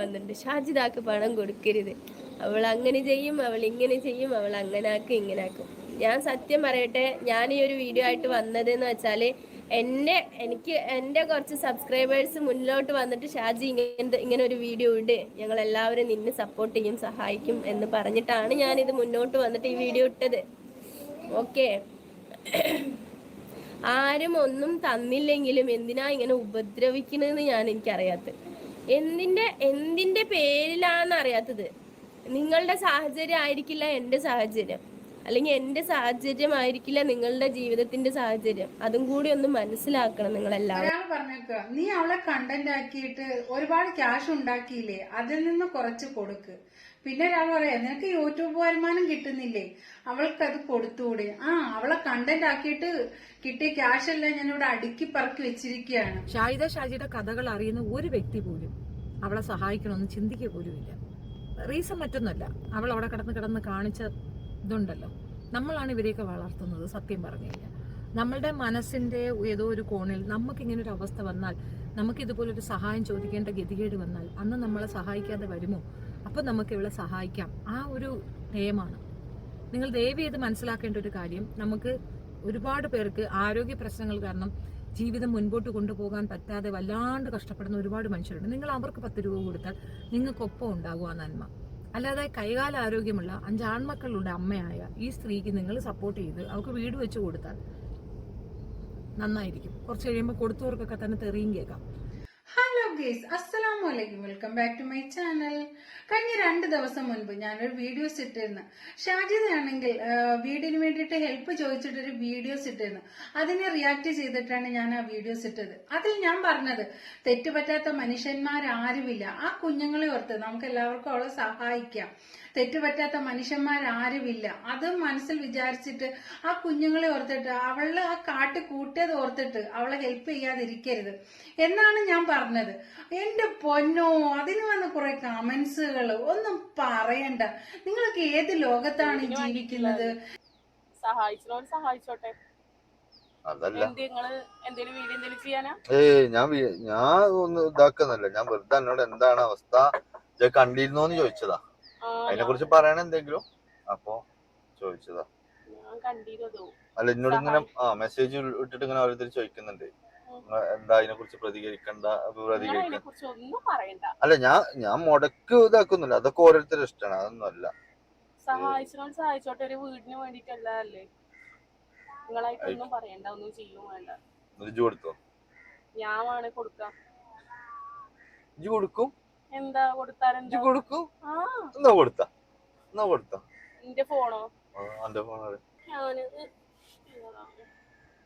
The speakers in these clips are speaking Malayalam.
വന്നിട്ടുണ്ട്. ഷാജിദാക്ക് പണം കൊടുക്കരുത്. അവൾ അങ്ങനെ ചെയ്യും അവൾ ഇങ്ങനെ ചെയ്യും അവൾ അങ്ങനെ ആക്കും ഇങ്ങനെ ആക്കും ഞാൻ സത്യം പറയട്ടെ ഞാൻ ഈ ഒരു വീഡിയോ ആയിട്ട് വന്നത് എന്ന് വെച്ചാൽ എന്നെ എനിക്ക് എന്റെ കുറച്ച് സബ്സ്ക്രൈബേഴ്സ് മുന്നിലോട്ട് വന്നിട്ട് ഷാജി ഇങ്ങനെ ഇങ്ങനെ ഒരു വീഡിയോ ഇട്. ഞങ്ങൾ എല്ലാവരും നിന്നെ സപ്പോർട്ട് ചെയ്യും സഹായിക്കും എന്ന് പറഞ്ഞിട്ടാണ് ഞാൻ ഇത് മുന്നോട്ട് വന്നിട്ട് ഈ വീഡിയോ ഇട്ടത്. ഓക്കെ ആരും ഒന്നും തന്നില്ലെങ്കിലും എന്തിനാ ഇങ്ങനെ ഉപദ്രവിക്കണെന്ന് ഞാൻ എനിക്കറിയാത്തത് എന്തിന്റെ എന്തിന്റെ പേരിലാണെന്ന് അറിയാത്തത് നിങ്ങളുടെ സാഹചര്യം ആയിരിക്കില്ല എന്റെ സാഹചര്യം. അല്ലെങ്കിൽ എന്റെ സാഹചര്യം ആയിരിക്കില്ല നിങ്ങളുടെ ജീവിതത്തിന്റെ സാഹചര്യം. അതും കൂടി ഒന്ന് മനസ്സിലാക്കണം നിങ്ങൾ എല്ലാവരും ഒരാൾ പറഞ്ഞേക്ക നീ അവളെ കണ്ടന്റ് ആക്കിയിട്ട് ഒരുപാട് ക്യാഷ് ഉണ്ടാക്കിയില്ലേ? അതിൽ നിന്ന് കുറച്ച് കൊടുക്ക്. പിന്നെ ഒരാൾ പറയാ നിനക്ക് യൂട്യൂബ് വരുമാനം കിട്ടുന്നില്ലേ? അവൾക്ക് അത് കൊടുത്തുകൂടെ ആ അവളെ കണ്ടന്റ് ആക്കിയിട്ട് കിട്ടിയ ക്യാഷ് എല്ലാം ഞാൻ ഇവിടെ അടുക്കി പറക്കി വെച്ചിരിക്കുകയാണ്. ഷാഹിദ ഷാജിയുടെ കഥകൾ അറിയുന്ന ഒരു വ്യക്തി പോലും അവളെ സഹായിക്കണമെന്ന് ചിന്തിക്കുക പോലുമില്ല. റീസൺ മറ്റൊന്നുമല്ല അവൾ അവിടെ കിടന്ന് കിടന്ന് കാണിച്ച ഇതുണ്ടല്ലോ. നമ്മളാണ് ഇവരെയൊക്കെ വളർത്തുന്നത് സത്യം പറഞ്ഞു കഴിഞ്ഞാൽ. നമ്മളുടെ മനസ്സിന്റെ ഏതോ ഒരു കോണിൽ നമുക്ക് ഇങ്ങനെ ഒരു അവസ്ഥ വന്നാൽ നമുക്ക് ഇതുപോലൊരു സഹായം ചോദിക്കേണ്ട ഗതികേട് വന്നാൽ അന്ന് നമ്മളെ സഹായിക്കാതെ വരുമോ? അപ്പം നമുക്ക് ഇവളെ സഹായിക്കാം. ആ ഒരു നയമാണ് നിങ്ങൾ ദയവ് ചെയ്ത് മനസ്സിലാക്കേണ്ട ഒരു കാര്യം. നമുക്ക് ഒരുപാട് പേർക്ക് ആരോഗ്യ പ്രശ്നങ്ങൾ കാരണം ജീവിതം മുൻപോട്ട് കൊണ്ടുപോകാൻ പറ്റാതെ വല്ലാണ്ട് കഷ്ടപ്പെടുന്ന ഒരുപാട് മനുഷ്യരുണ്ട്. നിങ്ങൾ അവർക്ക് പത്ത് രൂപ കൊടുത്താൽ നിങ്ങൾക്കൊപ്പം ഉണ്ടാകുക നന്മ. അല്ലാതെ കൈകാല ആരോഗ്യമുള്ള അഞ്ച് ആൺമക്കളുടെ അമ്മയായ ഈ സ്ത്രീക്ക് നിങ്ങൾ സപ്പോർട്ട് ചെയ്ത് അവർക്ക് വീട് വെച്ച് കൊടുത്താൽ നന്നായിരിക്കും. കുറച്ച് കഴിയുമ്പോൾ കൊടുത്തവർക്കൊക്കെ തന്നെ തെറിയും കേൾക്കാം. ഗേസ് അസ്സലാമു അലൈക്കും welcome back to my channel കഴിഞ്ഞ രണ്ട് ദിവസം മുൻപ് ഞാനൊരു വീഡിയോസ് ഇട്ടിരുന്നു. ഷാജിതയാണെങ്കിൽ വീടിന് വേണ്ടിയിട്ട് ഹെൽപ്പ് ചോദിച്ചിട്ടൊരു വീഡിയോസ് ഇട്ടിരുന്നു. അതിനെ റിയാക്ട് ചെയ്തിട്ടാണ് ഞാൻ ആ വീഡിയോസ് ഇട്ടത്. അതിൽ ഞാൻ പറഞ്ഞത് തെറ്റുപറ്റാത്ത മനുഷ്യന്മാരാരുമില്ല. ആ കുഞ്ഞുങ്ങളെ ഓർത്ത് നമുക്ക് എല്ലാവർക്കും അവളെ സഹായിക്കാം. തെറ്റുപറ്റാത്ത മനുഷ്യന്മാരാരുമില്ല. അത് മനസ്സിൽ വിചാരിച്ചിട്ട് ആ കുഞ്ഞുങ്ങളെ ഓർത്തിട്ട് അവളെ ആ കാട്ട് കൂട്ടിയത് ഓർത്തിട്ട് അവളെ ഹെൽപ്പ് ചെയ്യാതിരിക്കരുത്. എന്നാണ് ഞാൻ പറഞ്ഞത്. എന്റെ പൊന്നോ അതിന് വന്ന കുറെ കമന്റ്സുകൾ ഒന്നും പറയണ്ട. നിങ്ങൾക്ക് ഏത് ലോകത്താണ് ജീവിക്കുന്നത്? സഹായിച്ചോട്ടെ. അതല്ല. ഏയ് ഞാൻ ഞാൻ ഒന്ന് ഇതാക്കുന്നില്ല ഞാൻ വെറുതെ എന്നോട് എന്താണ് അവസ്ഥ? ഇത് കണ്ടിരുന്നോന്ന് ചോദിച്ചതാ. അതിനെ കുറിച്ച് പറയണ എന്തെങ്കിലും? അപ്പൊ ചോദിച്ചതാ. അല്ല എന്നോട് ഇങ്ങനെ ആ മെസ്സേജ് ഇട്ടിട്ട് ഇങ്ങനെ ഓരോരുത്തർ ചോദിക്കുന്നുണ്ട്. എന്താ അതിനെ കുറിച്ച് പ്രതികരിക്കണ്ട പ്രതികരിക്കണ്ട അല്ല ഞാൻ ഞാൻ മുടക്ക് ഇതാക്കുന്നില്ല. അതൊക്കെ ഓരോരുത്തരുടെ ഇഷ്ടമാണ്. അതൊന്നും അല്ല സഹായിച്ചോണ്ട് സഹായിച്ചോട്ടെ. ഒരു വീടിന് വേണ്ടിട്ടല്ല അല്ലേ? നിങ്ങളായിട്ട് ഒന്നും പറയണ്ട. ഒന്നും ചെയ്യും വേണ്ട. ഇജ്ജ് കൊടുത്തോ? ഞാൻ വേണേ കൊടുക്കാം. ഇജ്ജ് കൊടുക്കും. എന്താ കൊടുത്താലെന്താ ഇജ്ജ് കൊടുക്കും. ആ. എന്നാ കൊടുത്ത? എന്നാ കൊടുത്ത? ഫോണോ? എന്റെ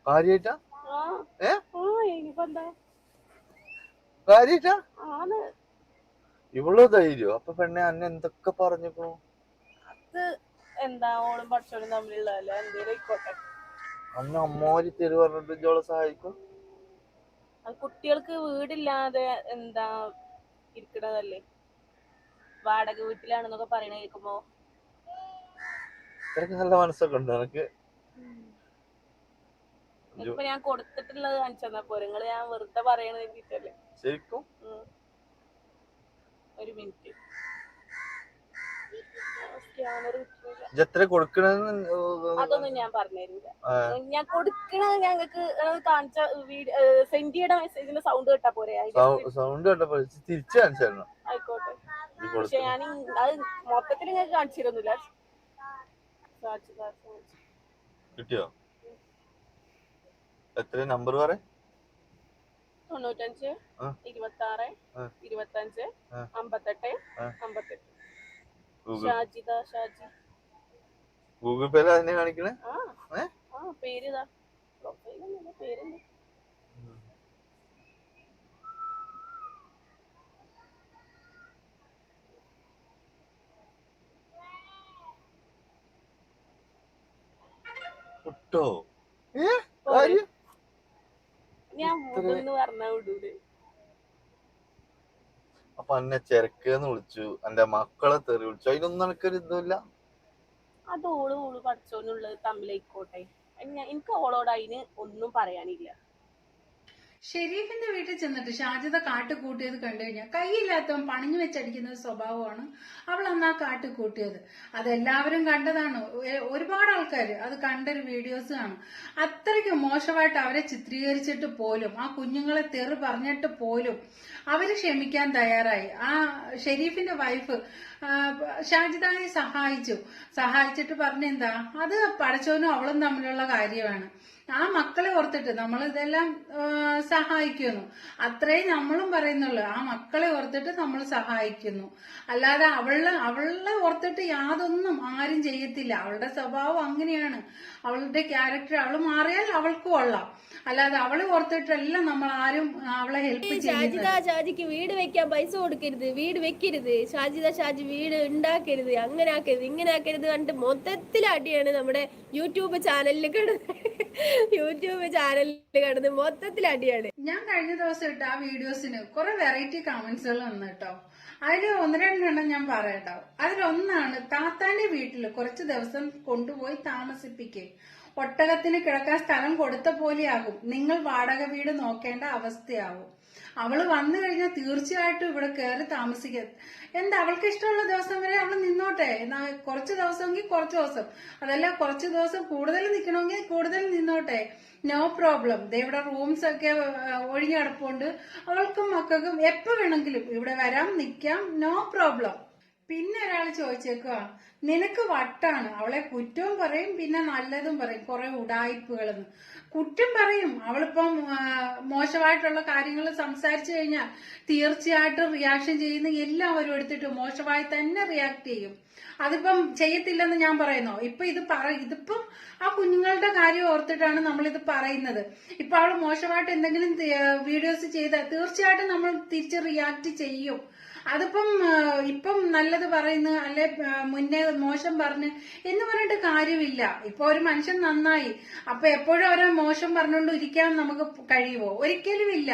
കാര്യായിട്ടാ? ഇവളോ ധൈര്യം? അപ്പൊ പെണ്ണെ അന്നെ എന്തൊക്കെ പറഞ്ഞപ്പോ അത് എന്താ ഓളും പഠിച്ചോളും തമ്മിലുള്ളതല്ലേ എന്തേലും ആയിക്കോട്ടെ. അന്ന് അമ്മോരി തെരു പറഞ്ഞിട്ട് ഇജ്ജോളെ സഹായിക്കും. കുട്ടികൾക്ക് വീടില്ലാതെ എന്താ ഇരിക്കണതല്ലേ? വാടക വീട്ടിലാണെന്നൊക്കെ പറയണ കേൾക്കുമ്പോ. നല്ല മനസ്സൊക്കെ ഉണ്ട് നിനക്ക്. ഇപ്പൊ ഞാൻ കൊടുത്തിട്ടുള്ളത് കാണിച്ചെന്നാ പോരെ. നിങ്ങൾ ഞാൻ വെറുതെ പറയണത് ശരിക്കും? ഒരു മിനിറ്റ്. എത്ര അതൊന്നും ഞാൻ പറഞ്ഞുതരില്ല ഞാൻ ഞങ്ങൾക്ക് കാണിച്ച മെസ്സേജിന്റെ സൗണ്ട് കേട്ടാ പോരെ. അതിന്റെ സൗണ്ട് തിരിച്ചു ആയിക്കോട്ടെ. പക്ഷെ ഞാൻ അത് മൊത്തത്തിൽ നിങ്ങൾക്ക് കാണിച്ചിരുന്നില്ല കിട്ടിയോ? എത്ര നമ്പർ പറ? തൊണ്ണൂറ്റഞ്ച്. ഇരുപത്തി ആറ് ഇരുപത്തി അഞ്ച്. അമ്പത്തെട്ട്. അമ്പത്തെട്ട്. ഷാജിദ ഷാജി. ഗൂഗിൾ പേയിൽ അതിനെ കാണിക്കണേ? പേര് പ്രൊഫൈലൊന്നുമില്ല പേരെന്താ കിട്ടോ? ഏ പോരെ. കാര്യം അപ്പൊ എന്നെ ചെരക്കെന്ന് വിളിച്ചു. എന്റെ മക്കളെ തെറി വിളിച്ചു. അതിനൊന്നും എനിക്കൊരു ഇതുമില്ല. അത് ഓൾ ഓൾ പഠിച്ചോന്നുള്ളത് തമ്മിലായിക്കോട്ടെ എനിക്ക് ഓളോട് അതിന് ഒന്നും പറയാനില്ല. ഷെരീഫിന്റെ വീട്ടിൽ ചെന്നിട്ട് ഷാജിത കാട്ട് കൂട്ടിയത് കണ്ടു കഴിഞ്ഞാൽ കൈയില്ലാത്തവൻ പണിഞ്ഞു വെച്ചടിക്കുന്ന സ്വഭാവമാണ് അവൾ അന്ന് ആ കാട്ട് കൂട്ടിയത്. അതെല്ലാവരും കണ്ടതാണ്. ഒരുപാട് ആൾക്കാർ അത് കണ്ടൊരു വീഡിയോസ് കാണും. അത്രയ്ക്ക് മോശമായിട്ട് അവരെ ചിത്രീകരിച്ചിട്ട് പോലും ആ കുഞ്ഞുങ്ങളെ തെറി പറഞ്ഞിട്ട് പോലും അവർ ക്ഷമിക്കാൻ തയ്യാറായി. ആ ഷെരീഫിന്റെ വൈഫ് ഷാജിദാനെ സഹായിച്ചു. സഹായിച്ചിട്ട് പറഞ്ഞെന്താ? അത് പടച്ചോനും അവളും തമ്മിലുള്ള കാര്യമാണ്. ആ മക്കളെ ഓർത്തിട്ട് നമ്മൾ ഇതെല്ലാം സഹായിക്കുന്നു. അത്രയും നമ്മളും പറയുന്നുള്ളൂ ആ മക്കളെ ഓർത്തിട്ട് നമ്മൾ സഹായിക്കുന്നു. അല്ലാതെ അവളെ അവളെ ഓർത്തിട്ട് യാതൊന്നും ആരും ചെയ്യത്തില്ല. അവളുടെ സ്വഭാവം അങ്ങനെയാണ്. അവളുടെ ക്യാരക്ടർ അവൾ മാറിയാൽ അവൾക്ക് കൊള്ളാം. അല്ലാതെ അവളെ ഓർത്തിട്ടല്ല നമ്മൾ ആരും അവളെ ഹെൽപ്പ് ഷാജിക്ക് വീട് വെക്കാൻ പൈസ കൊടുക്കരുത് വീട് വെക്കരുത്. ഷാജിത ഷാജി വീട് ഉണ്ടാക്കരുത് അങ്ങനെ ആക്കരുത് ഇങ്ങനെ ആക്കരുത് കണ്ടിട്ട് മൊത്തത്തിൽ അടിയാണ് നമ്മുടെ യൂട്യൂബ് ചാനലിൽ കിടന്ന് യൂട്യൂബ് ചാനലിൽ കിടന്ന് മൊത്തത്തിൽ അടിയാണ്. ഞാൻ കഴിഞ്ഞ ദിവസം ഇട്ട ആ വീഡിയോസിന് കുറെ വെറൈറ്റി കമന്റ്സുകൾ വന്നു കേട്ടോ. അതിൽ ഒന്ന് രണ്ടെണ്ണം ഞാൻ പറയട്ടോ. അതിലൊന്നാണ് താത്താന്റെ വീട്ടിൽ കുറച്ച് ദിവസം കൊണ്ടുപോയി താമസിപ്പിക്കേ. ഒട്ടകത്തിന് കിടക്കാൻ സ്ഥലം കൊടുത്ത പോലെയാകും. നിങ്ങൾ വാടക വീട് നോക്കേണ്ട അവസ്ഥയാവും. അവൾ വന്നു കഴിഞ്ഞാൽ തീർച്ചയായിട്ടും ഇവിടെ കയറി താമസിക്കുക എന്താ അവൾക്ക് ഇഷ്ടമുള്ള ദിവസം വരെ അവൾ നിന്നോട്ടെ? കുറച്ച് ദിവസമെങ്കിൽ കുറച്ച് ദിവസം. അതല്ല കുറച്ച് ദിവസം കൂടുതൽ നിൽക്കണമെങ്കിൽ കൂടുതൽ നിന്നോട്ടെ? നോ പ്രോബ്ലം ദേ ഇവിടെ റൂംസ് ഒക്കെ ഒഴിഞ്ഞ് കിടപ്പുണ്ട് അവൾക്കും മക്കൾക്കും എപ്പോ വേണമെങ്കിലും ഇവിടെ വരാം നിൽക്കാം നോ പ്രോബ്ലം പിന്നെ ഒരാൾ ചോദിച്ചേക്കുക നിനക്ക് വട്ടാണ്? അവളെ കുറ്റവും പറയും പിന്നെ നല്ലതും പറയും കുറെ ഉടായ്പകളെന്ന് കുറ്റം പറയും. അവളിപ്പം മോശമായിട്ടുള്ള കാര്യങ്ങൾ സംസാരിച്ചു കഴിഞ്ഞാൽ തീർച്ചയായിട്ടും റിയാക്ഷൻ ചെയ്യുന്ന എല്ലാവരും എടുത്തിട്ട് മോശമായി തന്നെ റിയാക്ട് ചെയ്യും. അതിപ്പം ചെയ്യത്തില്ലെന്ന് ഞാൻ പറയുന്നു? ഇപ്പൊ ഇത് പറ ഇതിപ്പം ആ കുഞ്ഞുങ്ങളുടെ കാര്യം ഓർത്തിട്ടാണ് നമ്മൾ ഇത് പറയുന്നത്. ഇപ്പൊ അവൾ മോശമായിട്ട് എന്തെങ്കിലും വീഡിയോസ് ചെയ്താൽ തീർച്ചയായിട്ടും നമ്മൾ തിരിച്ച് റിയാക്ട് ചെയ്യും. അതിപ്പം ഇപ്പം നല്ലത് പറയുന്ന അല്ലെ മുന്നേ മോശം പറഞ്ഞ് എന്ന് പറഞ്ഞിട്ട് കാര്യമില്ല. ഇപ്പൊ ഒരു മനുഷ്യൻ നന്നായി. അപ്പൊ എപ്പോഴും അവരെ മോശം പറഞ്ഞുകൊണ്ട് ഇരിക്കാൻ നമുക്ക് കഴിയുമോ ഒരിക്കലും ഇല്ല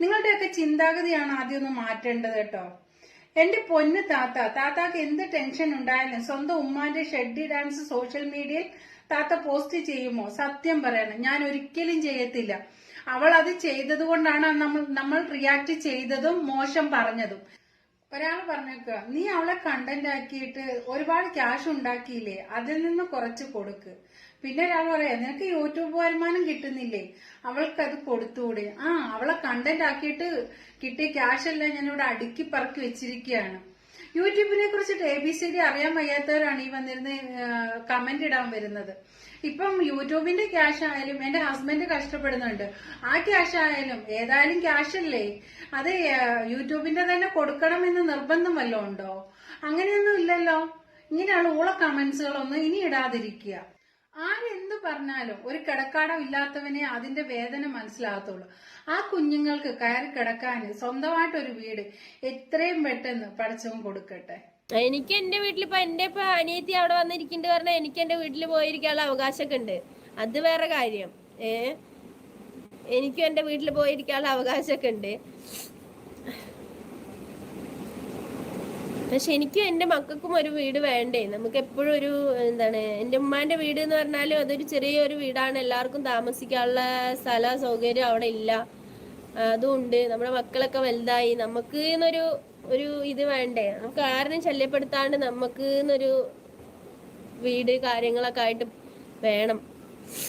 നിങ്ങളുടെയൊക്കെ ചിന്താഗതിയാണ് ആദ്യം ഒന്ന് മാറ്റേണ്ടത് കേട്ടോ. എന്റെ പൊന്ന് താത്ത താത്താക്ക് എന്ത് ടെൻഷൻ ഉണ്ടായാലും സ്വന്തം ഉമ്മാന്റെ ഷെഡി ഡാൻസ് സോഷ്യൽ മീഡിയയിൽ താത്ത പോസ്റ്റ് ചെയ്യുമോ? സത്യം പറയണം. ഞാൻ ഒരിക്കലും ചെയ്യത്തില്ല. അവൾ അത് ചെയ്തത് കൊണ്ടാണ് നമ്മൾ നമ്മൾ റിയാക്ട് ചെയ്തതും മോശം പറഞ്ഞതും. ഒരാൾ പറഞ്ഞേക്കുക നീ അവളെ കണ്ടന്റ് ആക്കിയിട്ട് ഒരുപാട് ക്യാഷ് ഉണ്ടാക്കിയില്ലേ? അതിൽ നിന്ന് കുറച്ച് കൊടുക്ക്. പിന്നെ ഒരാൾ പറയാ നിനക്ക് യൂട്യൂബ് വരുമാനം കിട്ടുന്നില്ലേ? അവൾക്ക് അത് കൊടുത്തുകൂടെ? ആ അവളെ കണ്ടന്റ് ആക്കിയിട്ട് കിട്ടിയ ക്യാഷ് എല്ലാം ഞാൻ ഇവിടെ അടുക്കി പറക്കി വെച്ചിരിക്കുകയാണ്. യൂട്യൂബിനെ കുറിച്ചിട്ട് എ ബി സി ഡി അറിയാൻ വയ്യാത്തവരാണ് ഈ വന്നിരുന്ന് കമന്റ് ഇടാൻ വരുന്നത്. ഇപ്പം യൂട്യൂബിന്റെ ക്യാഷ് ആയാലും എന്റെ ഹസ്ബൻഡ് കഷ്ടപ്പെടുന്നുണ്ട്. ആ ക്യാഷ് ആയാലും ഏതായാലും ക്യാഷ് അല്ലേ? അത് യൂട്യൂബിന്റെ തന്നെ കൊടുക്കണം എന്ന് നിർബന്ധം വല്ലതും ഉണ്ടോ? അങ്ങനെയൊന്നും ഇല്ലല്ലോ. ഇങ്ങനെയുള്ള ഊള കമന്റ്സുകളൊന്നും ഇനി ഇടാതിരിക്കുക. ആരെന്ത് പറഞ്ഞാലും ഒരു കിടക്കാടം ഇല്ലാത്തവനെ അതിന്റെ വേദന മനസ്സിലാകത്തുള്ളൂ. ആ കുഞ്ഞുങ്ങൾക്ക് കയറി കിടക്കാൻ സ്വന്തമായിട്ടൊരു വീട് എത്രയും പെട്ടെന്ന് പഠിച്ചവും കൊടുക്കട്ടെ. എനിക്ക് എന്റെ വീട്ടിൽ ഇപ്പൊ എന്റെ ഇപ്പൊ അനിയത്തി അവിടെ വന്നിരിക്കുന്നുണ്ട് പറഞ്ഞാൽ എനിക്ക് എന്റെ വീട്ടിൽ പോയിരിക്കാനുള്ള അവകാശമൊക്കെ ഉണ്ട്. അത് വേറെ കാര്യം. ഏ? എനിക്കും എന്റെ വീട്ടിൽ പോയിരിക്കാനുള്ള അവകാശമൊക്കെ ഉണ്ട്. പക്ഷെ എനിക്കും എന്റെ മക്കൾക്കും ഒരു വീട് വേണ്ടേ? നമുക്ക് എപ്പോഴും ഒരു എന്താണ് എന്റെ ഉമ്മാന്റെ വീട് എന്ന് പറഞ്ഞാലും അതൊരു ചെറിയൊരു വീടാണ്. എല്ലാവർക്കും താമസിക്കാനുള്ള സ്ഥല സൗകര്യം അവിടെ ഇല്ല. അതുകൊണ്ട് നമ്മുടെ മക്കളൊക്കെ വലുതായി. നമുക്ക് എന്നൊരു ഒരു ഇത് വേണ്ടേ? നമുക്ക് ആരെയും ശല്യപ്പെടുത്താണ്ട് നമുക്ക് എന്നൊരു വീട് കാര്യങ്ങളൊക്കെ ആയിട്ട് വേണം.